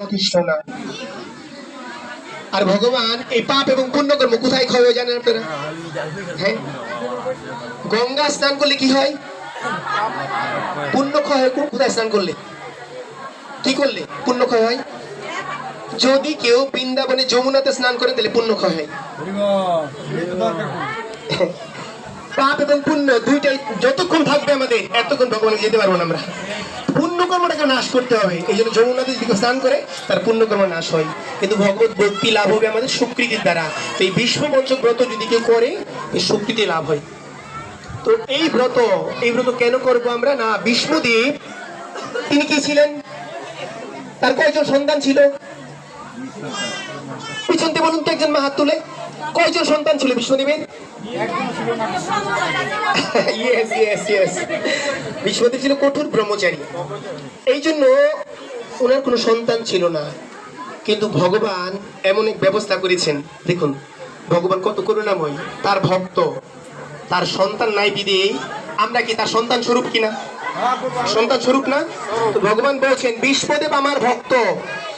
যথেষ্ট না। আর ভগবান এই পাপ এবং পুণ্য কর্ম কোথায় ক্ষয় হয় জানেন আপনারা? হ্যাঁ? গঙ্গা স্নান করলে কি হয়? পুণ্য ক্ষয় হয় কোথায় স্নান করলে? কি করলে পুণ্য ক্ষয় হয়? যদি কেউ বৃন্দাবনে যমুনাতে স্নান করে তাহলে পুণ্য ক্ষয় হয়। পাপ এবং পুণ্য দুইটাই যতক্ষণ থাকবে আমাদের, এতক্ষণ ভগবানে যেতে পারব না আমরা। পুণ্য কর্মটাকে নাশ করতে হবে। এই জন্য যমুনাতে যদি স্নান করে তার পুণ্য কর্ম নাশ হয়। কিন্তু ভগবত ভক্তি লাভ হবে আমাদের সুকৃতির দ্বারা। তো এই বিষ্ণু পঞ্চক ব্রত যদি কেউ করে, এই সুকৃতি লাভ হয়। তো এই ব্রত এই ব্রত কেন করব আমরা? না, বিষ্ণুদেব, তিনি কি ছিলেন? তার কয়জন সন্তান ছিল? পিছন দিয়ে বলুন তো একজন মা হাত তুলে। কয়জন সন্তান ছিল বিষ্ণুদেবের? ইয়েস ইয়েস ছিল কঠোর ব্রহ্মচারী। এই জন্য ওনার কোনো সন্তান ছিল না। কিন্তু ভগবান এমন এক ব্যবস্থা করেছেন। দেখুন, ভগবান কত করুণাময়, তার ভক্ত, তার সন্তান নাই বিদেই আমরা কি তার সন্তান স্বরূপ কিনা? সন্তান স্বরূপ না? তো ভগবান বলছেন, বিশ্বদেব আমার ভক্ত।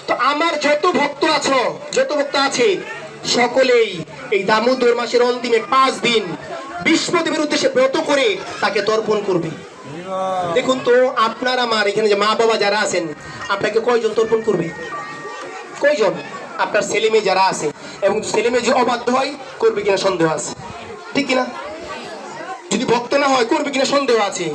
তো আমার যত ভক্ত আছো, যত ভক্ত আছে, সকলেই এই দামোদর মাসের অন্তিমে পাঁচ দিন বিষ্ণুদেবের উদ্দেশ্যে ব্রত করে তাকে তর্পণ করবে। দেখুন তো, আপনার, আমার, এখানে যে মা বাবা যারা আছেন, আপনাকে কয়জন তর্পণ করবে? কয়জন? আপনার ছেলে মেয়ে যারা আছে, এবং ছেলেমেয়ে যে অবাধ্য হয়, করবে কিনা সন্দেহ আছে। ঠিক কিনা? যদি ভক্ত না হয়, করবে কিনা সন্দেহ আছে।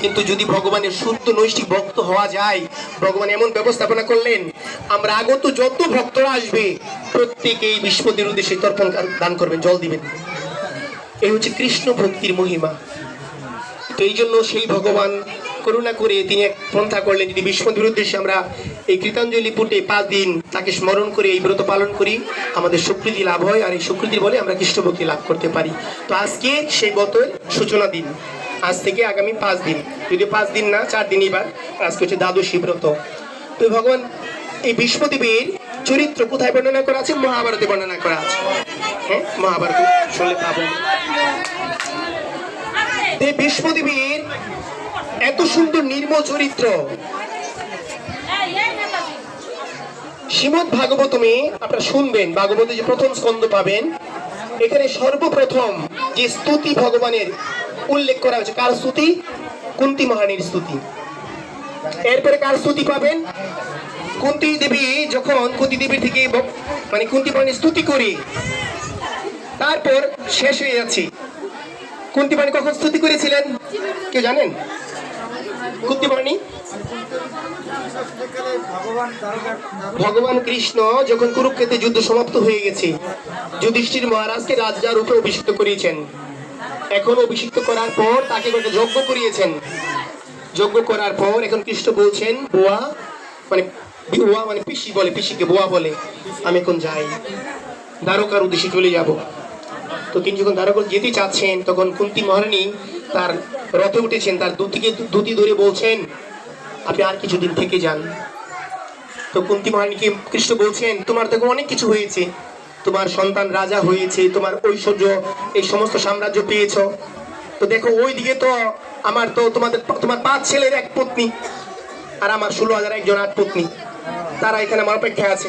কিন্তু যদি ভগবানের শুদ্ধ নৈষ্ঠিক ভক্ত হওয়া যায়, ভগবান এমন ব্যবস্থাপনা করলেন, আমরা আগত যত ভক্তরা আসবে, প্রত্যেকেই বিশ্বদের উদ্দেশ্যে তর্পণ দান করবেন, জল দিবেন। এই হচ্ছে কৃষ্ণ ভক্তির মহিমা। তো এই জন্য সেই ভগবান করুণা করে তিনি এক পন্থা করলেন। যদি বিশ্বদের উদ্দেশ্যে আমরা এই কৃতাঞ্জলি পুটে পাঁচ দিন তাকে স্মরণ করে এই ব্রত পালন করি। আমাদের সুকৃতি লাভ হয় আর এই সুকৃতির বলে আমরা কৃষ্ণ ভক্তি লাভ করতে পারি। তো আজকে সেই ব্রতের সূচনা দিন। আজ থেকে আগামী পাঁচ দিন। যদি পাঁচ দিন না, চার দিন এবার। আজকে হচ্ছে দ্বাদশী ব্রত। তো ভগবান, এই বিশ্বদেবের চরিত্র কোথায় বর্ণনা করা আছে? মহাভারতে বর্ণনা করা আছে। হ্যাঁ মহাভারত। শুনলে পাবো এই বিশ্বদেবীর এত সুন্দর নির্মল চরিত্র। শ্রীমদ ভাগবতমে আপনারা শুনবেন, ভাগবত যে প্রথম স্কন্ধ পাবেন, এখানে সর্বপ্রথম যে স্তুতি ভগবানের উল্লেখ করা হয়েছে, কার স্তুতি? কুন্তি মহারানীর স্তুতি। এরপরে কার স্তুতি পাবেন? কুন্তি দেবী, যখন কুন্তি দেবীর থেকে মানে কুন্তি মহারানীর স্তুতি করি, তারপর শেষ হয়ে যাচ্ছে। কুন্তি বাণী কখন স্তুতি করেছিলেন? কেউ জানেন? ভগবান কৃষ্ণ যখন কুরুক্ষেত্রে যুদ্ধ সমাপ্ত হয়ে গেছে, যুধিষ্ঠির মহারাজকে রাজার রূপে অভিষিক্ত করিয়েছেন। এখন অভিষিক্ত করার পর তাকে একটা যজ্ঞ করিয়েছেন। যজ্ঞ করার পর এখন কৃষ্ণ বলছেন, বোয়া মানে বোয়া মানে পিসি বলে, পিসিকে বোয়া বলে, আমি এখন যাই। দ্বারকার উদ্দেশ্যে চলে যাব। তো তিনি যখন দ্বারকা যেতে চাচ্ছেন, তখন কুন্তি মহারানী তার রথে উঠেছেন তার দুটিকে দুটি ধরে বলছেন, আপনি আর কিছুদিন থেকে যান। তো কুন্তি মহারানীকে কৃষ্ণ বলছেন, তোমার দেখো অনেক কিছু হয়েছে। তোমার সন্তান রাজা হয়েছে, তোমার ঐশ্বর্য, এই সমস্ত সাম্রাজ্য পেয়েছ। তো দেখো ওই দিকে তো আমার তো তোমাদের তোমার পাঁচ ছেলের এক পত্নী আর আমার ষোলো হাজার একজন আট পত্নী। তারা এখানে আমার অপেক্ষায় আছে।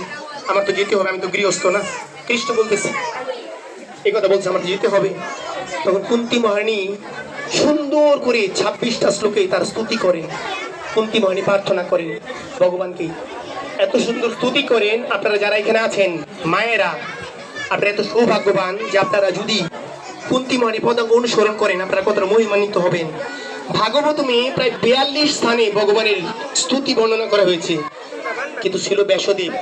আমার তো যেতে হবে, আমি তো গৃহস্থ না। কৃষ্ণ বলতেছি, এই কথা বলছে, আমার যেতে হবে। তখন কুন্তি মহারানী সুন্দর করে ছাব্বিশটা শ্লোকে তার স্তুতি করেন, কুন্তি মহারানী প্রার্থনা করেন, ভগবানকে এত সুন্দর স্তুতি করেন। আপনারা যারা এখানে আছেন, মায়েরা, আপনারা এত সৌভাগ্যবান যে আপনারা যদি কুন্তি মহারানী পদাঙ্গ অনুসরণ করেন, আপনারা কতটা মহিমান্বিত হবেন। ভাগবতমে প্রায় বিয়াল্লিশ স্থানে ভগবানের স্তুতি বর্ণনা করা হয়েছে। কিন্তু ছিল ব্যাসদেব,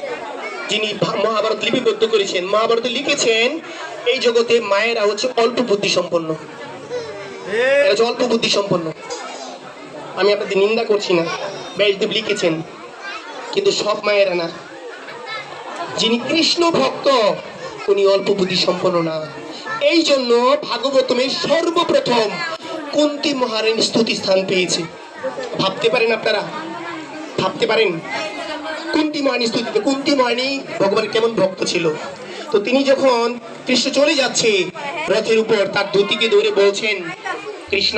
যিনি মহাভারত লিপিবদ্ধ করেছেন। মহাভারতে লিখেছেন, এই জগতে মায়েরা হচ্ছে অল্প বুদ্ধি সম্পন্ন এরা অল্প বুদ্ধি সম্পন্ন। আমি আপনাদের নিন্দা করছি না। ব্যাসদেব লিখেছেন। কিন্তু সব মায়েরা না। যিনি কৃষ্ণ ভক্ত, উনি অল্প বুদ্ধি সম্পন্ন না। এই জন্য ভাগবতমে সর্বপ্রথম কুন্তি মহারানী স্তুতি স্থান পেয়েছে। ভাবতে পারেন আপনারা? ভাবতে পারেন? কুন্তি মহানী স্তুতিতে কুন্তি মহানী ভগবানের কেমন ভক্ত ছিল? তো তিনি যখন কৃষ্ণ চলে যাচ্ছে, রথের উপর তার ধুতিকে ধরে বলছেন কৃষ্ণ,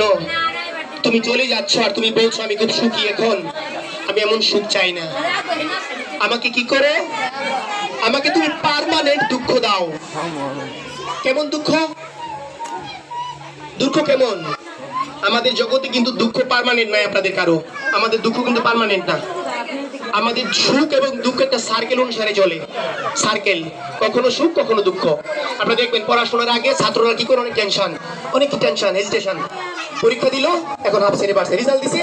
তুমি চলে যাচ্ছ আর তুমি বলছো আমি খুব সুখী এখন। আমি এমন সুখ চাই না। আমাকে কি করে? আমাকে তুমি পার্মানেন্ট দুঃখ দাও। কেমন দুঃখ? দুঃখ কেমন? আমাদের জগতে কিন্তু দুঃখ পার্মানেন্ট নয় আপনাদের কারও। আমাদের দুঃখ কিন্তু পার্মানেন্ট না। আমাদের সুখ এবং দুঃখ একটা সার্কেল অনুসারে চলে। সার্কেল কখনো সুখ, কখনো দুঃখ। আপনারা দেখবেন, পড়াশোনার আগে ছাত্ররা কি করে? অনেক টেনশন অনেক টেনশন হেজিটেশন পরীক্ষা দিল, এখন হাফ সেরে পারছে রেজাল্ট দিছে।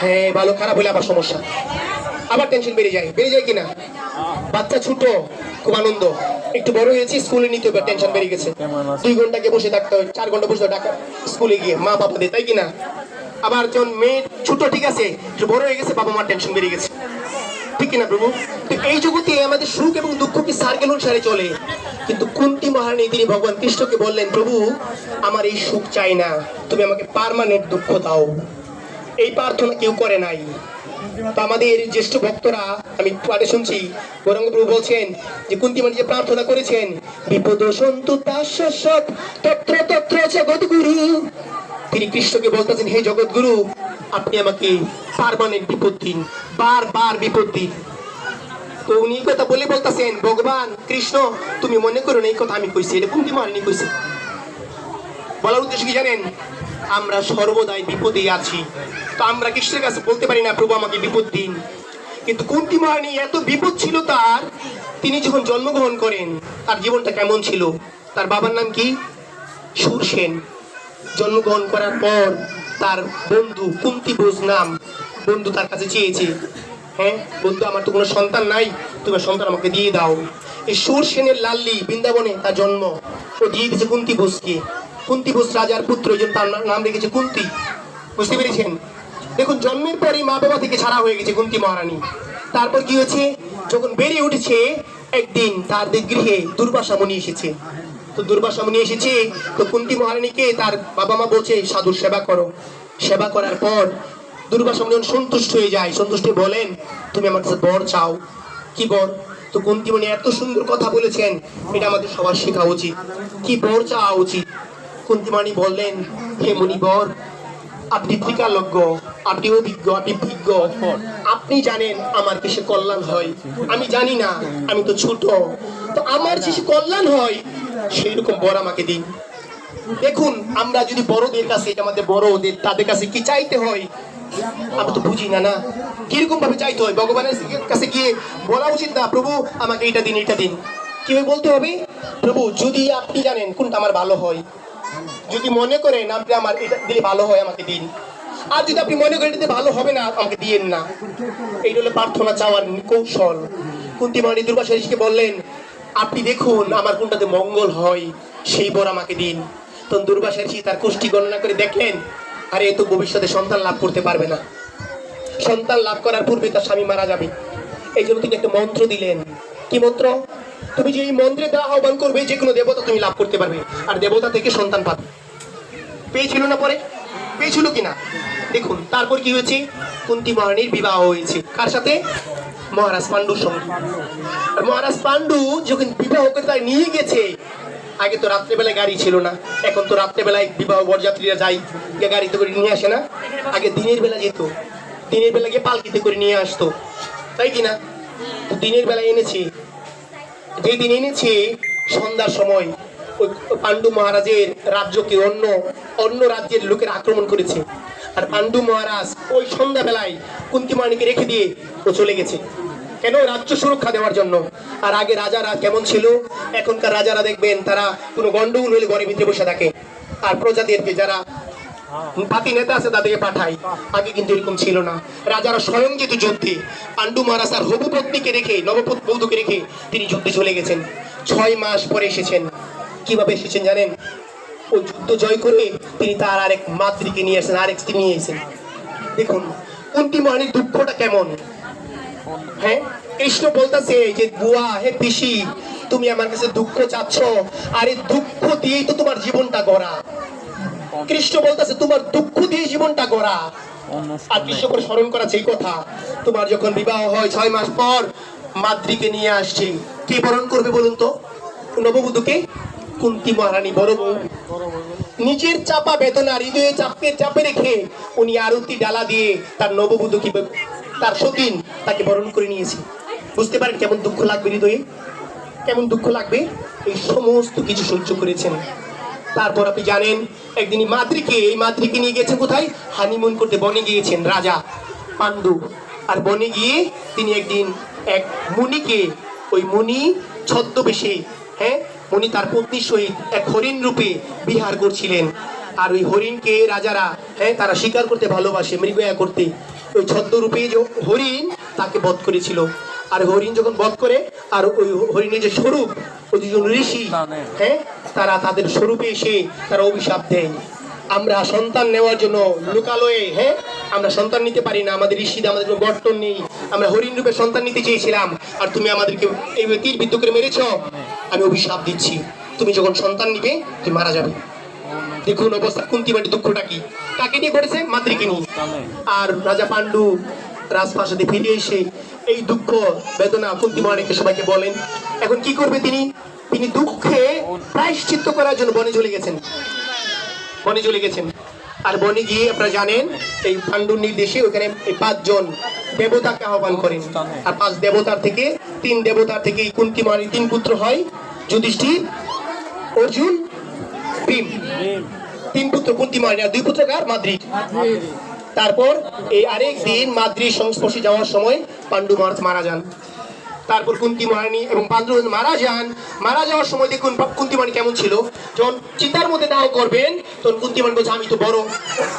হ্যাঁ ভালো, খারাপ হলে আবার সমস্যা। আবার টেনশন বেড়ে যায়। বেড়ে যায় কিনা? বাচ্চা ছোট, খুব আনন্দ। একটু বড় হয়েছি স্কুলে নিতে হবে টেনশন বেড়ে গেছে। দুই ঘন্টাকে বসে থাকতে হয়, চার ঘণ্টা বসে থাকা স্কুলে গিয়ে। মা বাবা দিয়ে তাই কিনা? আবার যখন মেয়ে ছোট ঠিক আছে, একটু বড় হয়ে গেছে, বাবা মার টেনশন বেড়ে গেছে। ঠিক কিনা, প্রভু? তো এই জগতে আমাদের সুখ এবং দুঃখ কি সার্কেল অনুসারে চলে? কিন্তু কুন্তি মহারানী তিনি ভগবান কৃষ্ণকে বললেন, প্রভু, আমার এই সুখ চাই না। তুমি আমাকে পার্মানেন্ট দুঃখ দাও। এই প্রার্থনা কেউ করে নাই। তো আমাদের জ্যেষ্ঠ ভক্তরা, আমি পাঠে শুনছি গৌরাঙ্গ প্রভু বলছেন যে কুন্তিমণি যে প্রার্থনা করেছেন, বিপদ সন্তু তাশ্বত তত্র তত্র জগৎগুরু তিনি কৃষ্ণকে বলতেছেন, হে জগৎগুরু, আপনি আমাকে পারমানেন্ট বিপদ দিন, বারবার বিপদ দিন। তো উনি কথা বলে বলতেছেন, ভগবান, কৃষ্ণ, তুমি মনে করো এই কথা আমি কইছি, এটা কুন্তি মহারানী কইছে? বলার উদ্দেশ্য কি জানেন? আমরা সর্বদাই বিপদে আছি। তো আমরা কৃষ্ণের কাছে বলতে পারি না, প্রভু, আমাকে বিপদ দিন। কিন্তু কুন্তি মহারানী এত বিপদ ছিল তার, তিনি যখন জন্মগ্রহণ করেন, তার জীবনটা কেমন ছিল? তার বাবার নাম কি? সুরসেন জন্মগ্রহণ করার পর তার বন্ধু কুন্তি বোস নাম বন্ধু তার কাছে চেয়েছে হ্যাঁ বন্ধু, আমার তো কোনো সন্তান নাই। তুমি সন্তান আমাকে দিয়ে দাও। এই সুর সেনের লাল্লি বৃন্দাবনে তার জন্ম। ও দিয়ে দিয়েছে কুন্তি বোসকে। কুন্তি বোস রাজার পুত্র, এই তার নাম রেখেছে কুন্তি। বুঝতে পেরেছেন? দেখুন, জন্মের পরই মা বাবা থেকে ছাড়া হয়ে গেছে কুন্তি মহারানী। তারপর কি হয়েছে? যখন বেড়ে উঠেছে, একদিন তার গৃহে দুর্বাসা মুনি এসেছে। তো দুর্বাসা মুনি এসেছে, তো কুন্তি মহারানীকে তার বাবা মা বলছে, সাধুর সেবা করো। সেবা করার পর দুর্বাসা মুনি যখন সন্তুষ্ট হয়ে যায়। সন্তুষ্ট বলেন, তুমি আমার কাছে বর চাও। কি বর? তো কুন্তি মুনি এত সুন্দর কথা বলেছেন, এটা আমাদের সবার শেখা উচিত। কি বর চাওয়া উচিত? কুন্তি মানি বললেন, হে মুনি বর, আপনি ত্রিকালজ্ঞ আপনি অভিজ্ঞ, আপনি বিজ্ঞ। আপনি জানেন আমার কিসে কল্যাণ হয়। আমি জানি না, আমি তো ছোট। তো আমার যে কল্যাণ হয় সেই রকম বর আমাকে দিন। দেখুন, আমরা যদি বড়দের কাছে, আমাদের বড়দের, তাদের কাছে কি চাইতে হয়? আমরা তো বুঝি না না। কীরকম ভাবে চাইতে হয়? ভগবানের কাছে গিয়ে বলা উচিত না, প্রভু, আমাকে এটা দিন এটা দিন। কীভাবে বলতে হবে? প্রভু, যদি আপনি জানেন কোনটা আমার ভালো হয়, যদি মনে করেন আপনি আমার এটা দিলে ভালো হয় আমাকে দিন। আর যদি আপনি মনে করেন এটাতে ভালো হবে না, আমাকে দিয়েন না। এই হলো প্রার্থনা চাওয়ার কৌশল। কুন্তি মানি দুর্বাসা ঋষিকে বললেন, আপনি দেখুন আমার কোনটাতে মঙ্গল হয়, সেই বর আমাকে দিন। তখন দুর্বাসা ঋষি তার কুষ্টি গণনা করে দেখলেন আরে এ তো ভবিষ্যতে সন্তান লাভ করতে পারবে না। সন্তান লাভ করার পূর্বে তার স্বামী মারা যাবে। এই জন্য তিনি একটা মন্ত্র দিলেন। কি মন্ত্র? তুমি যে এই মন্ত্রে দেওয়া আহ্বান করবে যে কোনো দেবতা তুমি লাভ করতে পারবে। আর দেবতা থেকে সন্তান পাবে। পেয়েছিল না পরে? পেয়েছিল কিনা? দেখুন, তারপর কি হয়েছে? কুন্তি মহারানীর বিবাহ হয়েছে। কার সাথে? মহারাজ পাণ্ডুর সঙ্গে। আর মহারাজ পাণ্ডু যখন বিবাহ করে তাই নিয়ে গেছে আগে তো রাত্রেবেলায় গাড়ি ছিল না, এখন তো রাত্রেবেলায় বিবাহ বরযাত্রীরা যায়, গিয়ে গাড়িতে করে নিয়ে আসে না। আগে দিনের বেলা যেত, দিনের বেলা গিয়ে পালকিতে করে নিয়ে আসতো, তাই কিনা তো দিনের বেলা এনেছে যেই দিন এনেছে, সন্ধ্যার সময়, ওই পাণ্ডু মহারাজের রাজ্যকে অন্য অন্য রাজ্যের লোকের আক্রমণ করেছে। আর পাণ্ডু মহারাজ ওই সন্ধ্যাবেলায় কুন্তিমানিকে রেখে দিয়ে ও চলে গেছে। কেন রাজ্য সুরক্ষা দেওয়ার জন্য? আর আগে রাজারা কেমন ছিল? এখনকার রাজারা দেখবেন তারা কোনো গন্ডগোল হলে ঘরের ভিতরে বসে থাকে। আর প্রজাদেরকে যারা পাতি নেতা আছে তাদেরকে পাঠাই আগে কিন্তু এরকম ছিল না। রাজারা স্বয়ং যেত যুদ্ধে পাণ্ডু মহারাজ আর হবু পত্নীকে রেখে, নবপত বৌদ্ধকে রেখে তিনি যুদ্ধে চলে গেছেন। ছয় মাস পরে এসেছেন। কীভাবে এসেছেন জানেন? ও যুদ্ধ জয় করে তিনি তার আরেক মাতৃকে নিয়ে এসেছেন আরেক স্ত্রী নিয়ে এসেছেন দেখুন কুন্তি মহানির দুঃখটা কেমন? হ্যাঁ কৃষ্ণ বলতেছে যে বুয়া, হে পিসি, তুমি আমার কাছে দুঃখ চাচ্ছ, আর এই দুঃখ দিয়েই তো তোমার জীবনটা গড়া। কৃষ্ণ বলতেছে, তোমার দুঃখ দিয়ে জীবনটা গড়া। আর কৃষ্ণ করে স্মরণ করা সেই কথা, তোমার যখন বিবাহ হয় ছয় মাস পর, মাদ্রিকে নিয়ে আসছি। কে বরণ করবে বলুন তো? নববধূকে? কুন্তি মহারানী, বড় বউ। নিজের চাপা বেদনা, হৃদয়ে চাপে চাপে রেখে উনি আরতি ডালা দিয়ে তার নববধূকে তার সতীন তাকে বরণ করে নিয়েছে। বুঝতে পারেন কেমন দুঃখ লাগবে হৃদয়ে? কেমন দুঃখ লাগবে? এই সমস্ত কিছু সহ্য করেছেন। তারপর আপনি জানেন, একদিন মাতৃকে, এই মাতৃকে নিয়ে গেছে কোথায়? হানিমুন করতে বনে গিয়েছেন, রাজা পাণ্ডু। আর বনে গিয়ে তিনি একদিন এক মুনিকে, ওই মুনি ছদ্মবেশে হ্যাঁ? মুনি তার পত্নীর সহিত এক হরিণ রূপে বিহার করছিলেন। আর ওই হরিণকে রাজারা হ্যাঁ? তারা শিকার করতে ভালোবাসে, মৃগয়া করতে। ওই ছদ্মরূপে যে হরিণ তাকে বধ করেছিল। আর হরিণ যখন বধ করে আর ওই হরিণের যে স্বরূপ ওই দুজন ঋষি হ্যাঁ তারা তাদের স্বরূপে এসে তারা অভিশাপ দেয়। আমরা সন্তান নেওয়ার জন্য লোকালয়ে হ্যাঁ আমরা সন্তান নিতে পারি না। আমাদের ঋষিদের আমাদের কোনো গঠন নেই। আমরা হরিণ রূপে সন্তান নিতে চেয়েছিলাম। আর তুমি আমাদেরকে এই তীর বিদ্ধ করে মেরেছ। আমি অভিশাপ দিচ্ছি। তুমি যখন সন্তান নিবে তুমি মারা যাবে। দেখুন অবস্থা কুন্তিমাটি দুঃখটা কি? কাকে নিয়ে ঘটেছে মাতৃকে নিয়ে আর রাজা পাণ্ডু রাজপ্রাসাদে ফিরে এসে এই দুঃখ, বেদনা কুন্তিমানিকে সবাইকে বলেন, এখন কি করবে তিনি? তিনি দুঃখে প্রায়শ্চিত্ত করার জন্য বনে চলে গেছেন। বনে চলে গেছেন। আর বনে গিয়ে আপনারা জানেন, এই পাণ্ডুর নির্দেশে ওখানে এই পাঁচজন দেবতাকে আহ্বান করেন। আর পাঁচ দেবতার থেকে, তিন দেবতার থেকে এই কুন্তিমানির তিন পুত্র হয়, যুধিষ্ঠির, অর্জুন ভীম তিন পুত্র কুন্তিমানি মারিয়া দুই পুত্র কার? মাদ্রি। তারপর এই আরেক দিন মাদ্রি সংস্পর্শে যাওয়ার সময় পাণ্ডু মারা যান। তারপর কুন্তিমানি এবং পাণ্ডু মারা যান মারা যাওয়ার সময় দেখুন কুন্তিমানি কেমন ছিল। যখন চিতার মধ্যে দাহ করবেন, তখন কুন্তিমানি বলছে, আমি তো বড়।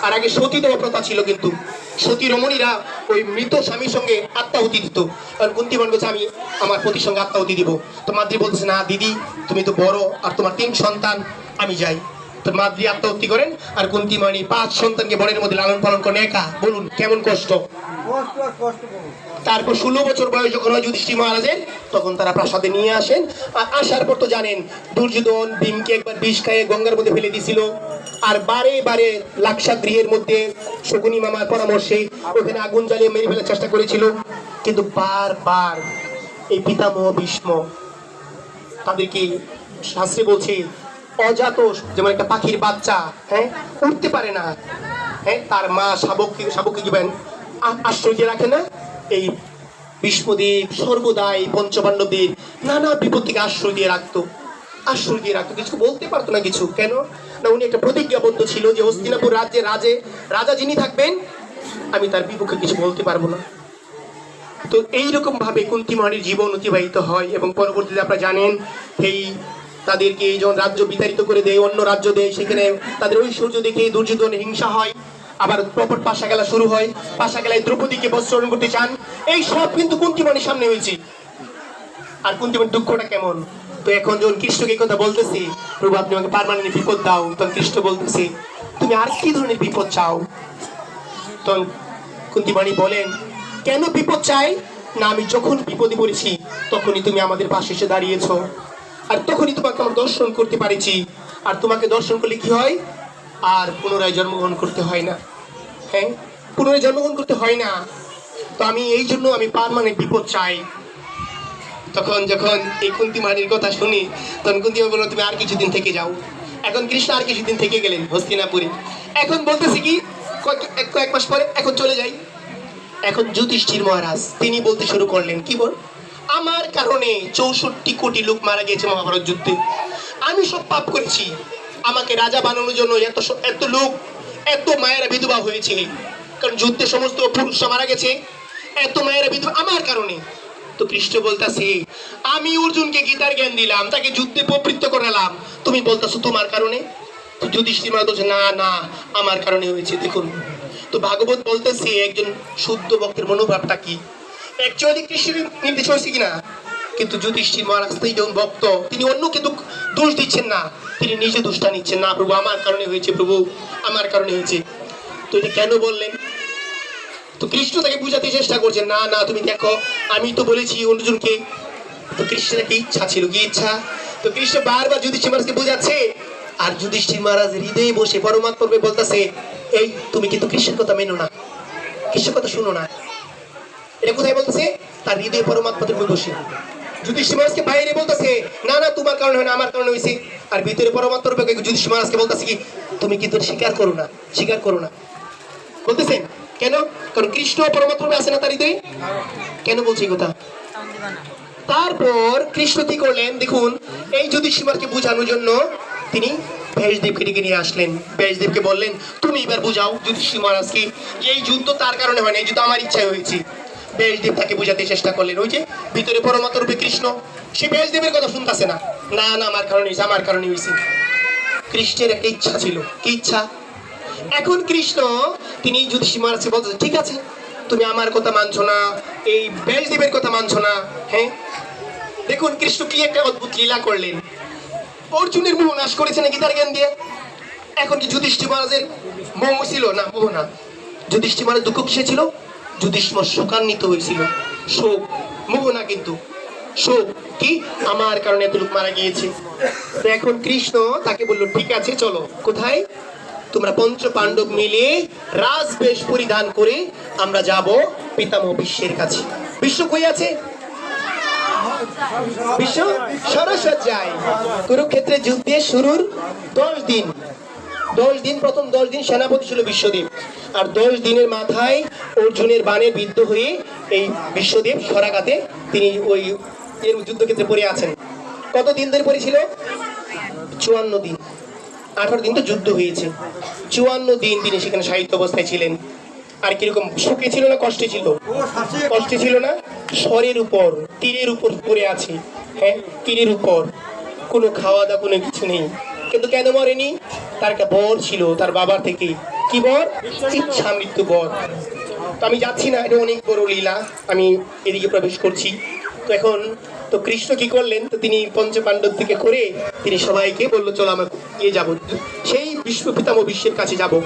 আর আগে সতী দেওয়া প্রথা ছিল কিন্তু। সতী রমণীরা ওই মৃত স্বামীর সঙ্গে আত্মাহুতি দিত। আর কুন্তিমান বলছে, আমি আমার পতির সঙ্গে আত্মাহুতি দিব। তো মাদ্রি বলতেছে, না, দিদি, তুমি তো বড় আর তোমার তিন সন্তান, আমি যাই। তো মাদ্রি আত্মাহুতি করেন আর কুন্তিমানি পাঁচ সন্তানকে বনের মধ্যে লালন পালন করেন একা। বলুন কেমন কষ্ট? তারপর ষোলো বছর বয়স যখন হয় যুধিষ্ঠির মহারাজের তখন তারা প্রাসাদে নিয়ে আসেন। আর আসার পর তো জানেন দুর্যোধন ভীমকে একবার বিষ খাইয়ে গঙ্গার মধ্যে ফেলে দিছিল। আর বারে বারে লাক্ষা গৃহের মধ্যে শকুনি মামার পরামর্শে ওখানে আগুন জ্বালিয়ে মেরে ফেলার চেষ্টা করেছিল। কিন্তু বারবার এই পিতামহ ভীষ্ম তাদেরকে শাস্ত্রে বলছে অজাত যেমন একটা পাখির বাচ্চা হ্যাঁ? উঠতে পারে না। হ্যাঁ? তার মা শাবককে শাবককে কি বলেন? আশ্রয় দিয়ে রাখে না? এই বিষ্ণুদেব সর্বদা এই পঞ্চপাণ্ডবদের নানা বিপদ থেকে আশ্রয় দিয়ে রাখতো। আশ্রয় দিয়ে রাখতো। কিছু বলতে পারতো না কিছু। কেন? না, উনি একটা প্রতিজ্ঞাবদ্ধ ছিল যে হস্তিনাপুর রাজ্যে রাজে, রাজা যিনি থাকবেন, আমি তার বিপক্ষে কিছু বলতে পারব না। তো এইরকম ভাবে কুন্তিমানির জীবন অতিবাহিত হয় এবং পরবর্তীতে আপনারা জানেন, এই তাদেরকে এই যখন রাজ্য বিতাড়িত করে দেয়, অন্য রাজ্য দেয়। সেখানে তাদের ঐশ্বর্য দেখে দুর্যোধন হিংসা হয়। আবার প্রপট পাশা খেলা শুরু হয়। পাশা খেলায় দ্রৌপদীকে বস্ত্রণ করতে চান। এই সব কিন্তু কুন্তিমানির সামনে হয়েছে। আর কুন্তিমানির দুঃখটা কেমন? তো এখন যখন কৃষ্ণকে কথা বলতেছে, প্রভু আপনি আমাকে পারমানেন্ট বিপদ দাও। তখন কৃষ্ণ বলতেছে, তুমি আর কি ধরনের বিপদ চাও? তখন কুন্তিমানি বলেন, কেন বিপদ চাই? না, আমি যখন বিপদে পড়েছি, তখনই তুমি আমাদের পাশে এসে দাঁড়িয়েছো। আর তখনই তোমাকে আমরা দর্শন করতে পারেছি। আর তোমাকে দর্শন করলে কি হয়? আর পুনরায় জন্মগ্রহণ করতে হয় না। হ্যাঁ? পুনরায় জন্মগ্রহণ করতে হয় না। তো আমি এই জন্য আমি পারমানেন্ট বিপদ চাই। তখন যখন এই কুন্তিমানির কথা শুনি, তখন কুন্তিমা বলল, তুমি আর কিছুদিন থেকে যাও। এখন কৃষ্ণ আর কিছুদিন থেকে গেলেন হস্তিনাপুরে। এখন বলতেছি কি কয়েক মাস পরে এখন চলে যাই। এখন যুধিষ্ঠির মহারাজ, তিনি বলতে শুরু করলেন, কি বল? আমার কারণে চৌষট্টি কোটি লোক মারা গিয়েছে মহাভারত যুদ্ধে। আমি সব পাপ করেছি। আমাকে রাজা বানানোর জন্য এত এত লোক, এত মায়েরা বিধবা হয়েছে। কারণ যুদ্ধে সমস্ত পুরুষরা মারা গেছে। এত মায়েরা বিধবা আমার কারণে। তো কৃষ্ণ বলতাছে, আমি অর্জুনকে গীতার জ্ঞান দিলাম, তাকে যুদ্ধে প্রবৃত্ত করালাম। তুমি বলতাছো তোমার কারণে? তো যুধিষ্ঠির মহারাজ বলছে, না না, আমার কারণে হয়েছে। দেখুন, তো ভাগবত বলতেছে, একজন শুদ্ধ ভক্তের মনোভাবটা কি? অ্যাকচুয়ালি কৃষ্ণের নির্দেশ হয়েছে কিনা? কিন্তু যুধিষ্ঠির মহারাজ তিনি যখন ভক্ত, তিনি অন্যকে দোষ দিচ্ছেন না। তিনি নিজে দোষটা নিচ্ছেন না, প্রভু। আমার কারণে হয়েছে, প্রভু। আমার কারণে হয়েছে। তো এটা কেন বললেন? তো কৃষ্ণ তাকে বুঝাতে চেষ্টা করছেন, না না, তুমি দেখো, আমি তো বলেছি অর্জুনকে। তো কৃষ্ণের একটা ইচ্ছা ছিল, কি ইচ্ছা? তো কৃষ্ণ বারবার যুধিষ্ঠির মহারাজকে বোঝাচ্ছে। আর যুধিষ্ঠির মহারাজ হৃদয়ে বসে পরমাত্মা বলতেছে, এই, তুমি কিন্তু কৃষ্ণের কথা মেনো না। কৃষ্ণের কথা শুনো না। এটা কোথায় বলতেছে? তার হৃদয় পরমাত্মাতে বসে যুধিষ্ঠির মহারাজকে বাইরে বলতেছে, না না, তোমার কারণে হয় আমার কারণে হয়েছে। আর ভিতরে পরমাত্মার রূপে যুধিষ্ঠির মহারাজকে বলতেছে কি, তুমি কিন্তু স্বীকার করো না? স্বীকার করো না। বলতেছেন কেন? কারণ কৃষ্ণ পরমাত্মা আছে না তার হৃদয়ে? কেন বলছে এই কথা? তারপর কৃষ্ণ কি করলেন? দেখুন, এই যুধিষ্ঠিমারকে বোঝানোর জন্য তিনি ভেষদেবকে ডেকে নিয়ে আসলেন। ভেষদেবকে বললেন, তুমি এবার বুঝাও যুধিষ্ঠির মহারাজকে যে এই যুদ্ধ তার কারণে হয় না, এই যুদ্ধ আমার ইচ্ছায় হয়েছে। বেশদেব তাকে বোঝাতে চেষ্টা করলেন। ওই যে ভিতরে পরমাত্ম রূপে কৃষ্ণ, সে বেশদেবের কথা শুনতেছে না। না না, আমার কারণে হয়েছে আমার কারণে হয়েছে কৃষ্ণের একটা ইচ্ছা ছিল। কি ইচ্ছা? এখন কৃষ্ণ, তিনি যুধিষ্ঠির মহারাজকে বলতে ঠিক আছে, তুমি আমার কথা মানছো না, এই বেশদেবের কথা মানছো না হ্যাঁ? দেখুন, কৃষ্ণ কি একটা অদ্ভুত লীলা করলেন। অর্জুনের মোহ নাশ করেছে নাকি তার জ্ঞান দিয়ে? এখন কি যুধিষ্ঠির মহারাজের মোহ ছিল? না, মোহ না। যুধিষ্ঠির মহারাজ দুঃখ কিসে ছিল? যুধিষ্ঠির শোকান্বিত হয়েছিল। শোক মোহ না কিন্তু। শোক কি? আমার কারণে এত মারা গিয়েছে। এখন কৃষ্ণ তাকে বলল, ঠিক আছে, চলো। কোথায়? তোমরা পঞ্চ পাণ্ডব মিলে রাজবেশ পরিধান করে আমরা যাব পিতামহ বিশ্বের কাছে। বিশ্ব কই আছে? বিশ্ব সরসজ্জায়। কুরুক্ষেত্রে যুদ্ধের শুরুর দশ দিন। দশ দিন, প্রথম দশ দিন সেনাপতি ছিল বিশ্বদেব আর দশ দিনের মাথায় অর্জুনের বাণে বিদ্ধ হয়ে এই বিশ্বদেব সরাগাতে তিনি ওই এর যুদ্ধক্ষেত্রে পড়ে আছেন। কত দিন ধরে পড়েছিল? চুয়ান্ন দিন। আঠারো দিন তো যুদ্ধ হয়েছে। চুয়ান্ন দিন তিনি সেখানে সাহিত্য অবস্থায় ছিলেন। আর কীরকম সুখে ছিল না কষ্টে ছিল? কষ্টে ছিল না? স্বরের উপর, তীরের উপর পড়ে আছে। হ্যাঁ তীরের উপর। কোনো খাওয়া দাওয়া কোনো কিছু নেই। কিন্তু কেন মরেনি? তার একটা বর ছিল, তার বাবার থেকে। কি বর? ইচ্ছা মৃত্যু বর। তো আমি যাচ্ছি না, এটা অনেক বড় লীলা। আমি এদিকে প্রবেশ করছি। তো এখন, তো কৃষ্ণ কি করলেন? তো তিনি পঞ্চ পাণ্ডব থেকে করে তিনি সবাইকে বলল, চলো আমরা ইয়ে যাব। সেই বিশ্ব পিতামহ বিশ্বের কাছে যাব।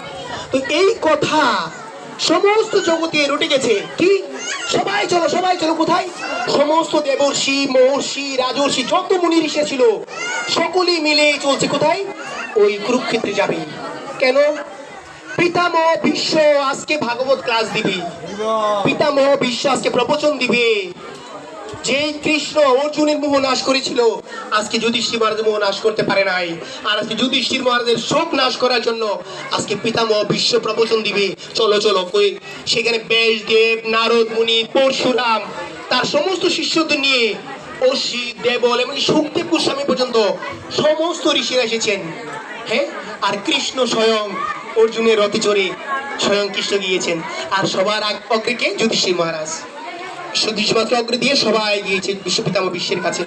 তো এই কথা সমস্ত জগতে রটে গেছে। কি? সবাই চলো সবাই চলো, কোথায়? সমস্ত দেবর্ষি, মহর্ষি, রাজর্ষি, যত মুনি ঋষি ছিল, সকলেই মিলে চলছে কোথায়? ওই কুরুক্ষেত্রে যাবে। কেন? পিতামহ বিশ্ব, আজকে ভাগবত ক্লাস দিবে। পিতামহ বিশ্ব, আজকে প্রবচন দিবে। যে কৃষ্ণ অর্জুনের মোহ নাশ করেছিল, আজকে যুধিষ্ঠির মহারাজের মোহ নাশ করতে পারে নাই। আর আজকে যুধিষ্ঠির মহারাজের শোক নাশ করার জন্য আজকে পিতামহ বিশ্ব প্রবচন দিবে। চলো চলো, কই? সেখানে ব্যাসদেব, নারদ, মুনি, পরশুরাম, তার সমস্ত শিষ্যদের নিয়ে অসি দেবল এবং শক্তি গোস্বামী পর্যন্ত সমস্ত ঋষিরা এসেছেন। হ্যাঁ? আর কৃষ্ণ স্বয়ং অর্জুনের রথে চড়ে স্বয়ং কৃষ্ণ গিয়েছেন। আর সবার আগ অগ্রেকে যুধিষ্ঠির মহারাজ। যুধিষ্ঠিরকে অগ্রে দিয়ে সবাই গিয়েছে বিশ্ব পিতামহ বিশ্বের কাছে।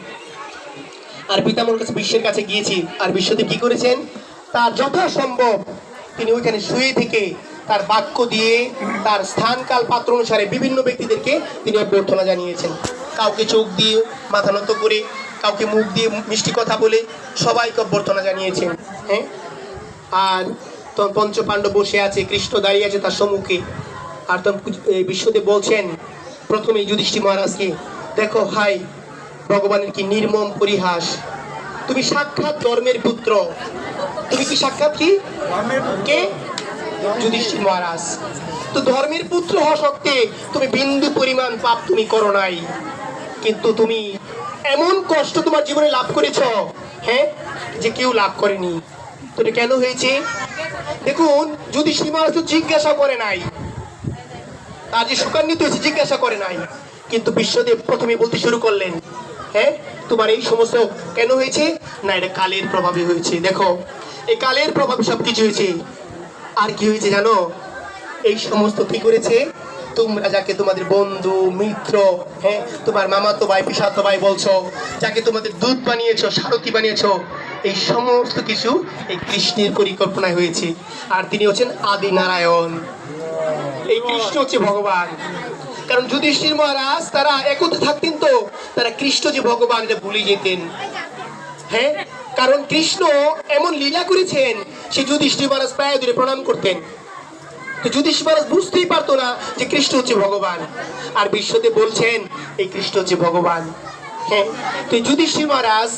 আর পিতামহর কাছে বিশ্বের কাছে গিয়েছি। আর বিশ্বদেব কি করেছেন? তার যথাসম্ভব তিনি ওইখানে শুয়ে থেকে তার বাক্য দিয়ে তার স্থান কাল পাত্র অনুসারে বিভিন্ন ব্যক্তিদেরকে তিনি অভ্যর্থনা জানিয়েছেন। কাউকে চোখ দিয়ে মাথা নত করে, কাউকে মুখ দিয়ে মিষ্টি কথা বলে সবাইকে অভ্যর্থনা জানিয়েছেন। হ্যাঁ? আর তখন পঞ্চ পাণ্ডব বসে আছে কৃষ্ণ দাঁড়িয়ে আছে তার সম্মুখে। আর তখন বিশ্বদেব বলছেন প্রথমে যুধিষ্ঠির মহারাজকে দেখো হাই ভগবানের কি নির্মম পরিহাস। তুমি সাক্ষাৎ ধর্মের পুত্র। তুমি কি সাক্ষাৎ কি? কে? যুধিষ্ঠির মহারাজ। তো ধর্মের পুত্র হওয়া সত্ত্বে তুমি বিন্দু পরিমাণ পাপ তুমি করো নাই। কিন্তু তুমি এমন কষ্ট তোমার জীবনে লাভ করেছ হ্যাঁ যে কেউ লাভ করেনি। তো এটা কেন হয়েছে? দেখুন যুধিষ্ঠির মহারাজ তো জিজ্ঞাসা করে নাই, তার যে সুকান্বিত হয়েছে জিজ্ঞাসা করে নাই, কিন্তু বিশ্বদেব প্রথমে বলতে শুরু করলেন হ্যাঁ তোমার এই সমস্ত কেন হয়েছে? না, এটা কালের প্রভাবে হয়েছে। দেখো, এই কালের প্রভাবে সব কিছু হয়েছে। আর কি হয়েছে জানো? এই সমস্ত কি করেছে? তোমরা যাকে তোমাদের বন্ধু, মিত্র হ্যাঁ তোমার মামাতো ভাই, পিসাতো ভাই বলছো, যাকে তোমাদের দুধ বানিয়েছো, সারথি বানিয়েছো এই সমস্ত কিছু এই কৃষ্ণের পরিকল্পনায় হয়েছে। আর তিনি হচ্ছেন আদি নারায়ণ। এই কৃষ্ণ হচ্ছে ভগবান। কারণ যুধিষ্ঠির মহারাজ, তারা একত্রে থাকতেন তো। তারা কৃষ্ণ যে ভগবান, এটা ভুলে যেতেন। হ্যাঁ? কারণ কৃষ্ণ এমন লীলা করেছেন, সে যুধিষ্ঠির মহারাজ প্রায় দূরে প্রণাম করতেন। যুধিষ্ঠির মহারাজ বুঝতেই পারতো না যে কৃষ্ণ হচ্ছে ভগবান। আর বিশ্বতে বলছেন, এই কৃষ্ণ হচ্ছে ভগবান। হ্যাঁ? তো যুধিষ্ঠির মহারাজ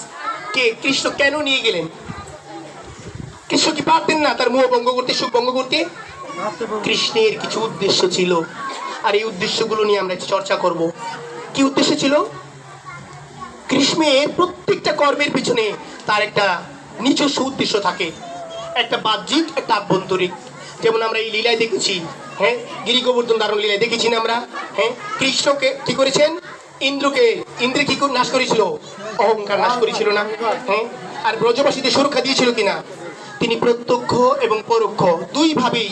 কে? কৃষ্ণ কেন নিয়ে গেলেন? কৃষ্ণ কি পারতেন না তার মোহ ভঙ্গ করতে, সুখ ভঙ্গ করতে? কৃষ্ণের কিছু উদ্দেশ্য ছিল। আর এই উদ্দেশ্যগুলো নিয়ে আমরা চর্চা করব। কি উদ্দেশ্য ছিল? কৃষ্ণের প্রত্যেকটা কর্মের পিছনে তার একটা নিজস্ব উদ্দেশ্য থাকে। একটা বাহ্যিক, একটা আভ্যন্তরিক। যেমন আমরা এই লীলায় দেখেছি হ্যাঁ? গিরি গোবর্ধন দারুণ লীলায় দেখেছি না আমরা? হ্যাঁ? কৃষ্ণকে কি করেছেন? ইন্দ্রকে, ইন্দ্র কি নাশ করেছিল? অহংকার নাশ করেছিল না? হ্যাঁ? আর ব্রজবাসীদের সুরক্ষা দিয়েছিল কিনা? তিনি প্রত্যক্ষ এবং পরোক্ষ দুই ভাবেই